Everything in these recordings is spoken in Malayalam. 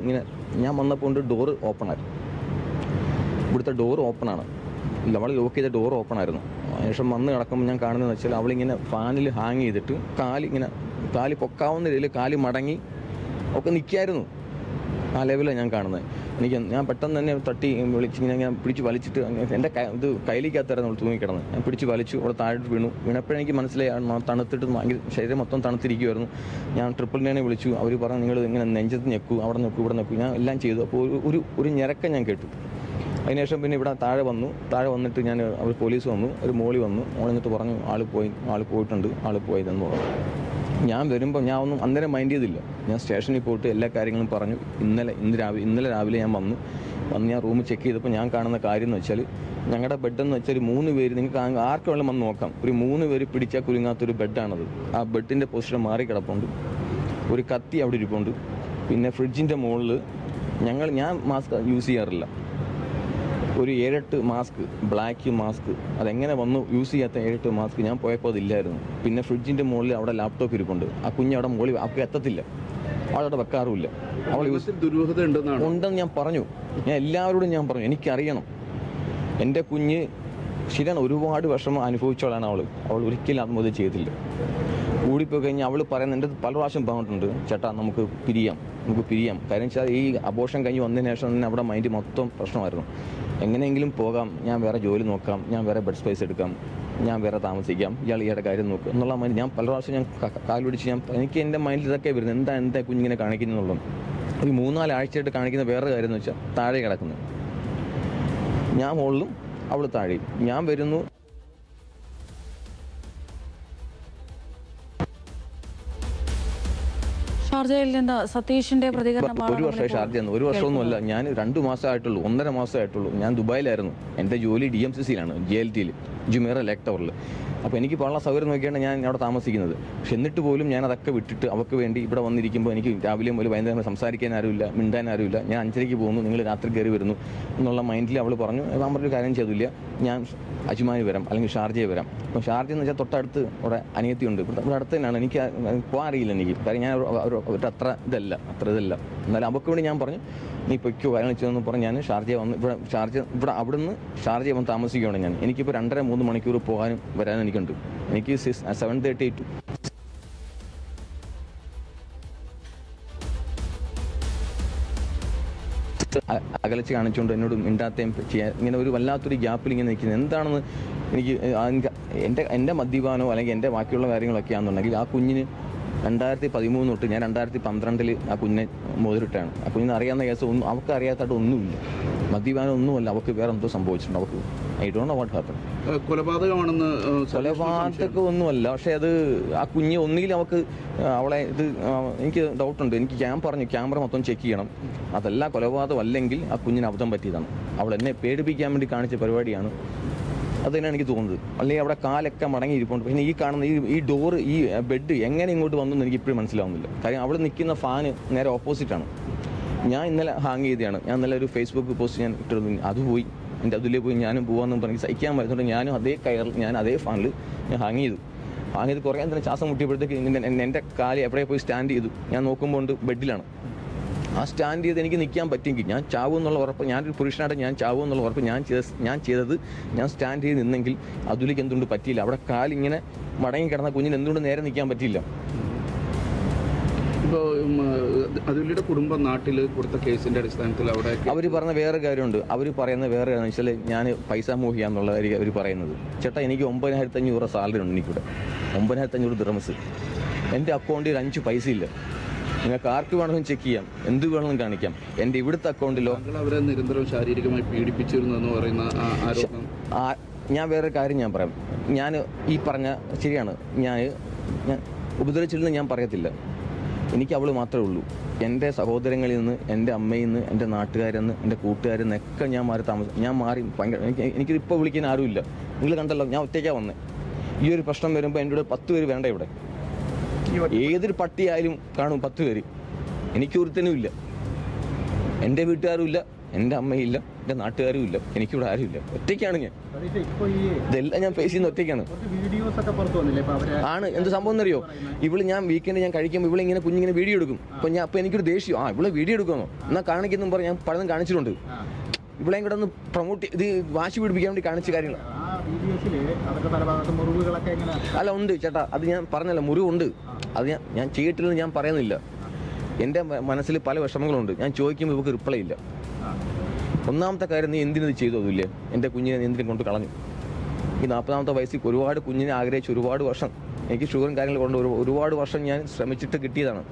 ഇങ്ങനെ ഞാൻ വന്നപ്പോൾ കൊണ്ട് ഡോറ് ഓപ്പണായിരുന്നു ഇവിടുത്തെ ഡോർ ഓപ്പണാണ് നമ്മൾ ലോക്ക് ചെയ്ത ഡോർ ഓപ്പൺ ആയിരുന്നു. ശേഷം വന്ന് കിടക്കുമ്പോൾ ഞാൻ കാണുന്നതെന്ന് വെച്ചാൽ അവളിങ്ങനെ ഫാനിൽ ഹാങ് ചെയ്തിട്ട് കാലിങ്ങനെ കാൽ പൊക്കാവുന്ന രീതിയിൽ കാൽ മടങ്ങി ഒക്കെ നിൽക്കായിരുന്നു ആ ലെവലാണ് ഞാൻ കാണുന്നത് എനിക്ക് ഞാൻ പെട്ടെന്ന് തന്നെ തട്ടി വിളിച്ച് ഇങ്ങനെ ഞാൻ പിടിച്ച് വലിച്ചിട്ട് എന്റെ ഇത് കയ്യിലേക്കകത്തായിരുന്നു അവൾ തൂങ്ങിക്കിടന്ന് ഞാൻ പിടിച്ച് വലിച്ചു അവൾ താഴോട്ട് വീണു. വീണപ്പോഴെനിക്ക് മനസ്സിലായി തണുത്തിട്ട് ഭയങ്കര ശരീരം മൊത്തം തണുത്തിരിക്കുമായിരുന്നു ഞാൻ ട്രിപ്പിൾ നയനെ വിളിച്ചു. അവർ പറഞ്ഞു നിങ്ങൾ ഇങ്ങനെ നെഞ്ചത്ത് ഞെക്കൂ അവിടെ നിൽക്കൂ ഇവിടെ നിൽക്കൂ ഞാൻ എല്ലാം ചെയ്തു. അപ്പോൾ ഒരു ഒരു ഞെരക്കം ഞാൻ കേട്ടു. അതിനുശേഷം പിന്നെ ഇവിടെ താഴെ വന്നു. താഴെ വന്നിട്ട് ഞാൻ അവർ പോലീസ് വന്നു ഒരു മോളി വന്നു. മോളി എന്നിട്ട് പറഞ്ഞു ആൾ പോയി ആൾ പോയിട്ടുണ്ട് ആൾ പോയതെന്ന് പറഞ്ഞു. ഞാൻ വരുമ്പോൾ ഞാൻ ഒന്നും അന്നേരം മൈൻഡ് ചെയ്തില്ല. ഞാൻ സ്റ്റേഷനിൽ പോയിട്ട് എല്ലാ കാര്യങ്ങളും പറഞ്ഞു. ഇന്നലെ ഇന്ന് രാവിലെ ഇന്നലെ രാവിലെ ഞാൻ വന്നു. വന്ന് ഞാൻ റൂം ചെക്ക് ചെയ്തപ്പോൾ ഞാൻ കാണുന്ന കാര്യം എന്ന് വെച്ചാൽ ഞങ്ങളുടെ ബെഡെന്ന് വെച്ചാൽ ഒരു മൂന്ന് പേര് നിങ്ങൾക്ക് ആർക്കും വേണം വന്ന് നോക്കാം. ഒരു മൂന്ന് പേര് പിടിച്ചാൽ കുലുങ്ങാത്തൊരു ബെഡാണത് ആ ബെഡിന്റെ പൊസിഷൻ മാറി കിടപ്പുണ്ട്. ഒരു കത്തി അവിടെ ഇരിപ്പുണ്ട്. പിന്നെ ഫ്രിഡ്ജിന്റെ മുകളിൽ ഞങ്ങൾ ഞാൻ മാസ്ക് യൂസ് ചെയ്യാറില്ല. ഒരു ഏഴെട്ട് മാസ്ക് ബ്ലാക്ക് മാസ്ക് അതെങ്ങനെ വന്നു യൂസ് ചെയ്യാത്ത ഏഴെട്ട് മാസ്ക് ഞാൻ പോയപ്പോൾ അതില്ലായിരുന്നു. പിന്നെ ഫ്രിഡ്ജിന്റെ മുകളിൽ അവിടെ ലാപ്ടോപ്പ് ഇരിപ്പുണ്ട്. ആ കുഞ്ഞ് അവിടെ മുകളിൽ അവൾക്ക് എത്തത്തില്ല. അവളവിടെ വെക്കാറുമില്ല. അവൾ യൂസ് ദുരൂഹത ഉണ്ടെന്നാണ് ഉണ്ടെന്ന് ഞാൻ പറഞ്ഞു. ഞാൻ എല്ലാവരോടും ഞാൻ പറഞ്ഞു എനിക്കറിയണം. എന്റെ കുഞ്ഞ് ശരിയാണ് ഒരുപാട് വിഷമം അനുഭവിച്ചവളാണ് അവൾ. അവൾ ഒരിക്കലും ആത്മഹത്യ ചെയ്തില്ല. കൂടിപ്പോയി കഴിഞ്ഞാൽ അവൾ എന്റെ പല പ്രാവശ്യം പറഞ്ഞിട്ടുണ്ട് ചേട്ടാ നമുക്ക് പിരിയാം നമുക്ക് പിരിയാം. കാര്യം വെച്ചാൽ ഈ അബോഷം കഴിഞ്ഞ് വന്നതിന് ശേഷം തന്നെ അവിടെ മൈൻഡ് മൊത്തം പ്രശ്നമായിരുന്നു. എങ്ങനെയെങ്കിലും പോകാം ഞാൻ വേറെ ജോലി നോക്കാം ഞാൻ വേറെ ബെഡ് സ്പേസ് എടുക്കാം ഞാൻ വേറെ താമസിക്കാം ഇയാൾ ഇയാളുടെ കാര്യം നോക്കും എന്നുള്ള മൈൻഡ് ഞാൻ പല പ്രാവശ്യം ഞാൻ ക- കാൽ പിടിച്ച് ഞാൻ എനിക്ക് എന്റെ മൈൻഡിൽ ഇതൊക്കെ വരുന്നത് എന്താ എന്താ കുഞ്ഞിങ്ങനെ കാണിക്കുന്നുള്ളത് ഒരു മൂന്നാൽ ആഴ്ചയായിട്ട് കാണിക്കുന്ന വേറെ കാര്യം എന്ന് വെച്ചാൽ താഴെ കിടക്കുന്നത് ഞാൻ മുകളിലും അവൾ താഴെയും. ഞാൻ വരുന്നു ഷാർജയിൽ നിന്ന് സതീഷിന്റെ പ്രതികരണമാണ് ഒരു വർഷമായി ഷാർജ എന്ന് ഒരു വർഷമൊന്നുമല്ല. ഞാൻ രണ്ട് മാസമായിട്ടുള്ളൂ ഒന്നര മാസമായിട്ടുള്ളൂ. ഞാൻ ദുബായിലായിരുന്നു. എന്റെ ജോലി ഡി എം സി സിയിലാണ് ജി എൽ ടിയിൽ ജുമേറ ലേക്ക് ടവറിൽ അപ്പോൾ എനിക്ക് ഉള്ള സൗകര്യം നോക്കിയാണ് ഞാൻ അവിടെ താമസിക്കുന്നത്. പക്ഷെ എന്നിട്ട് പോലും ഞാൻ അതൊക്കെ വിട്ടിട്ട് അവർക്ക് വേണ്ടി ഇവിടെ വന്നിരിക്കുമ്പോൾ എനിക്ക് രാവിലെ പോലും വൈകുന്നേരം സംസാരിക്കാൻ ആരുമില്ല മിണ്ടാൻ ആരുമില്ല. ഞാൻ അഞ്ചരയ്ക്ക് പോകുന്നു നിങ്ങൾ രാത്രി കയറി വരുന്നു എന്നുള്ള മൈൻഡിൽ അവൾ പറഞ്ഞു ഞാൻ പറഞ്ഞൊരു കാര്യം ചെയ്തില്ല. ഞാൻ അജ്മാനി വരാം അല്ലെങ്കിൽ ഷാർജയെ വരാം. അപ്പോൾ ഷാർജ എന്ന് വെച്ചാൽ തൊട്ടടുത്ത് അവിടെ അനിയത്തിയുണ്ട്. ഇവിടെ അടുത്ത് തന്നെയാണ്. എനിക്ക് പോകാൻ അറിയില്ല എനിക്ക്. കാര്യം ഞാൻ ഒരു അത്ര ഇതല്ല അത്ര ഇതല്ല. എന്നാലും അവർക്ക് വേണ്ടി ഞാൻ പറഞ്ഞു നീ പൊയ്ക്കോ കാര്യങ്ങൾ ചെയ്തെന്ന് പറഞ്ഞ് ഞാൻ ഷാർജ വന്ന് ഇവിടെ ഷാർജ ഇവിടെ അവിടുന്ന് ഷാർജ വന്ന് താമസിക്കുകയാണ് ഞാൻ. എനിക്കിപ്പോൾ രണ്ടര മൂന്ന് മണിക്കൂർ പോകാനും വരാനും എനിക്കുണ്ട്. എനിക്ക് സെവൻ തേർട്ടി ടു അകലച്ച് കാണിച്ചുകൊണ്ട് എന്നോട് മിണ്ടാത്തയും ചെയ്യാൻ ഇങ്ങനെ ഒരു വല്ലാത്തൊരു ഗ്യാപ്പിൽ ഇങ്ങനെ നിൽക്കുന്നത് എന്താണെന്ന് എനിക്ക് എന്റെ എന്റെ മദ്യപാനോ അല്ലെങ്കിൽ എന്റെ ബാക്കിയുള്ള കാര്യങ്ങളൊക്കെ ആണെന്നുണ്ടെങ്കിൽ ആ കുഞ്ഞിന് രണ്ടായിരത്തി പതിമൂന്ന് തൊട്ട് ഞാൻ രണ്ടായിരത്തി പന്ത്രണ്ടിൽ ആ കുഞ്ഞിനെ മോതിരിട്ടാണ് ആ കുഞ്ഞിന് അറിയാവുന്ന കേസ് ഒന്നും അവൾക്ക് അറിയാത്തതായിട്ട് ഒന്നുമില്ല. മദ്യപാനം ഒന്നുമല്ല അവർക്ക് വേറെ എന്തോ സംഭവിച്ചിട്ടുണ്ട് അവർക്ക് I don't know what happen കൊലപാതകമാണെന്ന് കൊലപാതകം ഒന്നുമല്ല പക്ഷെ അത് ആ കുഞ്ഞ് ഒന്നുകിൽ അവൾക്ക് അവളെ ഇത് എനിക്ക് ഡൗട്ടുണ്ട് എനിക്ക് ക്യാം പറഞ്ഞു ക്യാമറ മൊത്തം ചെക്ക് ചെയ്യണം. അതല്ല കൊലപാതകം അല്ലെങ്കിൽ ആ കുഞ്ഞിന് അബദ്ധം പറ്റിയതാണ്. അവൾ എന്നെ പേടിപ്പിക്കാൻ വേണ്ടി കാണിച്ച പരിപാടിയാണ്. അത് തന്നെയാണ് എനിക്ക് തോന്നുന്നത്. അല്ലെങ്കിൽ അവിടെ കാലൊക്കെ മടങ്ങി ഇരിപ്പുണ്ട് പിന്നെ ഈ കാണുന്ന ഈ ഈ ഡോറ് ഈ ബെഡ് എങ്ങനെ ഇങ്ങോട്ട് വന്നു എന്ന് എനിക്ക് ഇപ്പോഴും മനസ്സിലാവുന്നില്ല. കാര്യം അവിടെ നിൽക്കുന്ന ഫാന് നേരെ ഓപ്പോസിറ്റാണ് ഞാൻ ഇന്നലെ ഹാങ് ചെയ്തതാണ്. ഞാൻ ഇന്നലെ ഒരു ഫേസ്ബുക്ക് പോസ്റ്റ് ഞാൻ ഇട്ടിരുന്നു. അത് പോയി. എന്റെ അതിലേ പോയി ഞാനും പോകാമെന്ന് പറഞ്ഞ് സഹിക്കാൻ പറ്റുന്നുണ്ട് ഞാനും അതേ കയറിൽ ഞാൻ അതേ ഫാനിൽ ഞാൻ ഹാങ് ചെയ്തു. ഹാങ് ചെയ്ത് കുറേ നേരം ശ്വാസം മുട്ടിയപ്പോഴത്തേക്ക് എന്റെ കാൽ എവിടെ പോയി സ്റ്റാൻഡ് ചെയ്തു. ഞാൻ നോക്കുമ്പോൾ ഉണ്ട് ബെഡിലാണ്. ആ സ്റ്റാൻഡ് ചെയ്ത് എനിക്ക് നിൽക്കാൻ പറ്റിയെങ്കിൽ ഞാൻ ചാവും എന്നുള്ള ഉറപ്പ് ഞാനൊരു പുരുഷനായിട്ട് ഞാൻ ചാവും എന്നുള്ള ഉറപ്പ് ഞാൻ ചെയ്ത ഞാൻ ചെയ്തത് ഞാൻ സ്റ്റാൻഡ് ചെയ്ത് നിന്നെങ്കിൽ അതിലേക്ക് എന്തുകൊണ്ട് പറ്റിയില്ല. അവിടെ കാലിങ്ങനെ മടങ്ങി കിടന്ന കുഞ്ഞിന് എന്തുകൊണ്ട് നേരെ നിൽക്കാൻ പറ്റിയില്ല? ഇപ്പോൾ അതുലിയുടെ കുടുംബം നാട്ടിൽ കൊടുത്ത കേസിന്റെ അടിസ്ഥാനത്തിൽ അവിടെ അവർ പറഞ്ഞ വേറെ കാര്യമുണ്ട്. അവർ പറയുന്ന വേറെ കാര്യം വെച്ചാൽ ഞാൻ പൈസ മോഹിയാന്നുള്ള കാര്യം അവർ പറയുന്നത്. ചേട്ടാ എനിക്ക് ഒമ്പതിനായിരത്തി അഞ്ഞൂറ് സാലറി ഉണ്ട് എനിക്കിവിടെ. ഒമ്പതിനായിരത്തി അഞ്ഞൂറ് ദിറമസ് എന്റെ അക്കൗണ്ടിൽ അഞ്ച് പൈസ ഇല്ല. നിങ്ങൾക്ക് ആർക്ക് വേണമെങ്കിലും ചെക്ക് ചെയ്യാം. എന്ത് വേണമെങ്കിലും കാണിക്കാം. എന്റെ ഇവിടുത്തെ അക്കൗണ്ടിലോ അവരെ നിരന്തരം ശാരീരികമായി പീഡിപ്പിച്ചിരുന്നു എന്ന് പറയുന്ന ആരോപണം. ഞാൻ വേറൊരു കാര്യം ഞാൻ പറയാം. ഞാൻ ഈ പറഞ്ഞ ശരിയാണ്. ഞാൻ ഞാൻ ഉപദ്രവിച്ചില്ലെന്ന് ഞാൻ പറയത്തില്ല. എനിക്ക് അവൾ മാത്രമേ ഉള്ളൂ. എന്റെ സഹോദരങ്ങളിൽ നിന്ന് എന്റെ അമ്മയിൽ നിന്ന് എന്റെ നാട്ടുകാരിൽ നിന്ന് എന്റെ കൂട്ടുകാരിൽ നിന്നൊക്കെ ഞാൻ മാറി താമസം ഞാൻ മാറി ഭയങ്കര എനിക്ക് എനിക്കിപ്പോൾ വിളിക്കാൻ ആരുമില്ല നിങ്ങൾ കണ്ടല്ലോ ഞാൻ ഒറ്റയ്ക്കാ വന്നത് ഈ ഒരു പ്രശ്നം വരുമ്പോൾ എന്റെ കൂടെ പത്ത് പേര് വേണ്ട ഇവിടെ. ഏതൊരു പട്ടിയായാലും കാണും പത്ത് പേര്. എനിക്ക് ഒരുത്തനും ഇല്ല. എന്റെ വീട്ടുകാരും ഇല്ല എന്റെ അമ്മയില്ല എന്റെ നാട്ടുകാരും ഇല്ല. എനിക്കിവിടെ ആരുമില്ല ഒറ്റയ്ക്കാണ് ഞാൻ. ഇതെല്ലാം ഞാൻ ഫേസ് ചെയ്യുന്ന ഒറ്റയ്ക്കാണ്. ആണ്. എന്ത് സംഭവം എന്നറിയോ? ഇവൾ ഞാൻ വീക്കെൻഡ് ഞാൻ കഴിക്കുമ്പോൾ ഇവിടെ ഇങ്ങനെ കുഞ്ഞിങ്ങനെ വീഡിയോ എടുക്കും. അപ്പോൾ ഞാൻ അപ്പോൾ എനിക്കൊരു ദേഷ്യം. ആ ഇവിടെ വീഡിയോ എടുക്കാമോ എന്നാൽ കാണിക്കുന്നു പറഞ്ഞ് ഞാൻ പലതും കാണിച്ചിട്ടുണ്ട്. ഇവിടെ ഇവളെയും കൂടെ ഒന്ന് പ്രൊമോട്ട് ഇത് വാശി പിടിപ്പിക്കാൻ വേണ്ടി കാണിച്ച കാര്യങ്ങൾ അല്ല ഉണ്ട് ചേട്ടാ. അത് ഞാൻ പറഞ്ഞല്ലോ മുറിവുണ്ട്. അത് ഞാൻ ഞാൻ ചെയ്തിട്ടില്ലെന്ന് ഞാൻ പറയുന്നില്ല. എന്റെ മനസ്സിൽ പല വിഷമങ്ങളുണ്ട്. ഞാൻ ചോദിക്കുമ്പോൾ ഇവർക്ക് റിപ്ലൈ ഇല്ല. ഒന്നാമത്തെ കാര്യം നീ എന്തിനത് ചെയ്തു അതില്ലേ? എന്റെ കുഞ്ഞിനെ നീ എന്തിനും കൊണ്ട് കളഞ്ഞു? ഈ നാൽപ്പതാമത്തെ വയസ്സിൽ ഒരുപാട് കുഞ്ഞിനെ ആഗ്രഹിച്ച് ഒരുപാട് വർഷം എനിക്ക് ഷുഗറും കാര്യങ്ങൾ കൊണ്ട് ഒരുപാട് വർഷം ഞാൻ ശ്രമിച്ചിട്ട് കിട്ടിയതാണ്.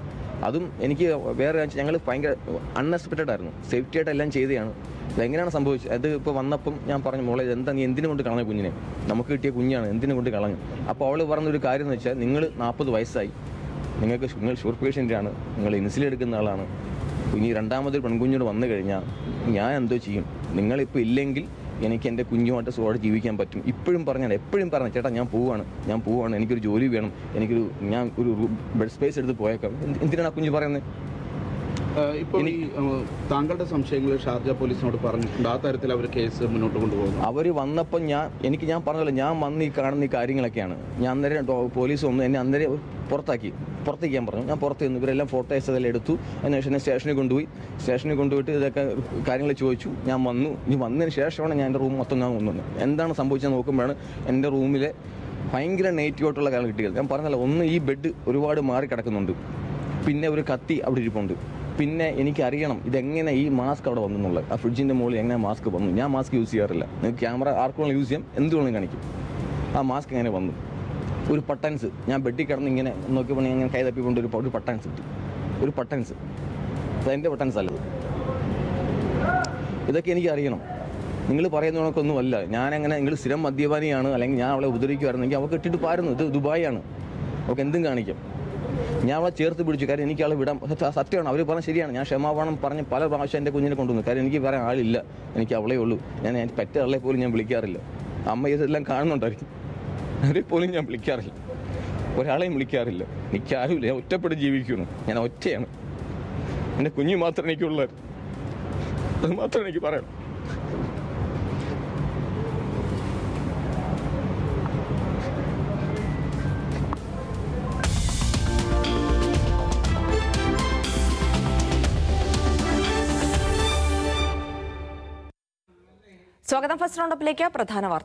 അതും എനിക്ക് വേറെ ഞങ്ങൾ ഭയങ്കര അൺഎക്സ്പെക്റ്റഡ് ആയിരുന്നു. സേഫ്റ്റി ആയിട്ട് എല്ലാം ചെയ്തതാണ്. എങ്ങനെയാണ് സംഭവിച്ചത്? അത് ഇപ്പോൾ വന്നപ്പം ഞാൻ പറഞ്ഞു മോളെ എന്താ നീ എന്തിനു കൊണ്ട് കളഞ്ഞ കുഞ്ഞിനെ? നമുക്ക് കിട്ടിയ കുഞ്ഞാണ് എന്തിനു കൊണ്ട് കളഞ്ഞു? അപ്പോൾ അവൾ പറഞ്ഞൊരു കാര്യം എന്ന് വെച്ചാൽ നിങ്ങൾ നാൽപ്പത് വയസ്സായി. നിങ്ങൾക്ക് നിങ്ങൾ ഷുഗർ പേഷ്യന്റാണ് നിങ്ങൾ ഇൻസുലിൻ എടുക്കുന്ന ആളാണ്. ഇനി രണ്ടാമതൊരു പെൺകുഞ്ഞോട് വന്നു കഴിഞ്ഞാൽ ഞാൻ എന്തോ ചെയ്യും? നിങ്ങളിപ്പോൾ ഇല്ലെങ്കിൽ എനിക്ക് എന്റെ കുഞ്ഞുമായിട്ട് സുഖമായിട്ട് ജീവിക്കാൻ പറ്റും. ഇപ്പോഴും പറഞ്ഞാൽ എപ്പോഴും പറഞ്ഞു ചേട്ടാ ഞാൻ പോവാണ്. ഞാൻ പോവാണ്. എനിക്കൊരു ജോലി വേണം. എനിക്കൊരു ഞാൻ ഒരു ബെഡ് സ്പേസ് എടുത്ത് പോയേക്കാം. എന്ത്- എന്തിനാണ് ആ കുഞ്ഞ് പറയുന്നത്? ഇപ്പോൾ ഈ താങ്കളുടെ സംശയങ്ങൾ ഷാർജ പോലീസിനോട് പറഞ്ഞിട്ടുണ്ട്. ആ തരത്തിൽ അവർ കേസ് മുന്നോട്ട് കൊണ്ടുപോകുന്നു. അവർ വന്നപ്പോൾ ഞാൻ എനിക്ക് ഞാൻ പറഞ്ഞല്ലോ ഞാൻ വന്ന് ഈ കാണുന്ന ഈ കാര്യങ്ങളൊക്കെയാണ്. ഞാൻ അന്നേരം പോലീസ് വന്നു എന്നെ അന്നേരം പുറത്താക്കി പുറത്തേക്ക് ഞാൻ പറഞ്ഞു. ഞാൻ പുറത്ത് നിന്ന് ഇവരെല്ലാം ഫോട്ടോസ് അതെല്ലാം എടുത്തു. അതിനുശേഷം എന്നെ സ്റ്റേഷനിൽ കൊണ്ടുപോയി. സ്റ്റേഷനിൽ കൊണ്ടുപോയിട്ട് ഇതൊക്കെ കാര്യങ്ങൾ ചോദിച്ചു. ഞാൻ വന്നു. ഇനി വന്നതിന് ശേഷമാണ് ഞാൻ എന്റെ റൂം മൊത്തം ഞാൻ കൊണ്ടുവന്നത്. എന്താണ് സംഭവിച്ചത് നോക്കുമ്പോഴാണ് എന്റെ റൂമിലെ ഭയങ്കര നെഗറ്റീവായിട്ടുള്ള കാര്യം കിട്ടിയത്. ഞാൻ പറഞ്ഞല്ലോ ഒന്ന് ഈ ബെഡ് ഒരുപാട് മാറി കിടക്കുന്നുണ്ട്. പിന്നെ ഒരു കത്തി അവിടെ ഇരിപ്പുണ്ട്. പിന്നെ എനിക്കറിയണം ഇതെങ്ങനെ ഈ മാസ്ക് അവിടെ വന്നെന്നുള്ളത് ആ ഫ്രിഡ്ജിന്റെ മുകളിൽ എങ്ങനെ മാസ്ക് വന്നു. ഞാൻ മാസ്ക് യൂസ് ചെയ്യാറില്ല. ക്യാമറ ആർക്കും യൂസ് ചെയ്യാം. എന്തുകൊണ്ടും കാണിക്കും. ആ മാസ്ക് എങ്ങനെ വന്നു? ഒരു പട്ടൻസ്. ഞാൻ ബെഡിൽ കിടന്ന് ഇങ്ങനെ നോക്കിയപ്പോൾ ഇങ്ങനെ കൈ തപ്പിക്കൊണ്ട് ഒരു ഒരു പട്ടൻസ് കിട്ടി. ഒരു പട്ടൻസ്. അതെന്റെ പട്ടൻസ് അല്ലത് ഇതൊക്കെ എനിക്ക് അറിയണം. നിങ്ങൾ പറയുന്ന കണക്കൊന്നുമല്ല ഞാനങ്ങനെ നിങ്ങൾ സ്ഥിരം മദ്യപാനിയാണ് അല്ലെങ്കിൽ ഞാൻ അവളെ ഉപദ്രവിക്കുമായിരുന്നെങ്കിൽ അവൾക്ക് ഇട്ടിട്ട് പാരുന്നു. ഇത് ദുബായാണ്. അവൾക്ക് എന്തും കാണിക്കും. ഞാൻ അവളെ ചേർത്ത് പിടിച്ചു. കാര്യം എനിക്ക് അവളെ വിടാൻ സത്യമാണ്. അവർ പറഞ്ഞ ശരിയാണ്. ഞാൻ ക്ഷമാപണം പറഞ്ഞ് പല പ്രാവശ്യം എന്റെ കുഞ്ഞിനെ കൊണ്ടുവന്നു. കാര്യം എനിക്ക് വേറെ ആളില്ല. എനിക്ക് അവളേ ഉള്ളൂ. ഞാൻ പറ്റ ആളെ പോലും ഞാൻ വിളിക്കാറില്ല. അമ്മ ഇതെല്ലാം കാണുന്നുണ്ടായിരിക്കും. അവരെ പോലും ഞാൻ വിളിക്കാറില്ല. ഒരാളെയും വിളിക്കാറില്ല. എനിക്ക് ആരുമില്ല ഞാൻ ഒറ്റപ്പെട്ട് ജീവിക്കുന്നു. ഞാൻ ഒറ്റയാണ്. എന്റെ കുഞ്ഞു മാത്രം എനിക്കുള്ളത്. അത് മാത്രം എനിക്ക് പറയാം. സ്വാഗതം ഫസ്റ്റ് റൗണ്ടപ്പിലേക്ക്. പ്രധാന വാർത്ത.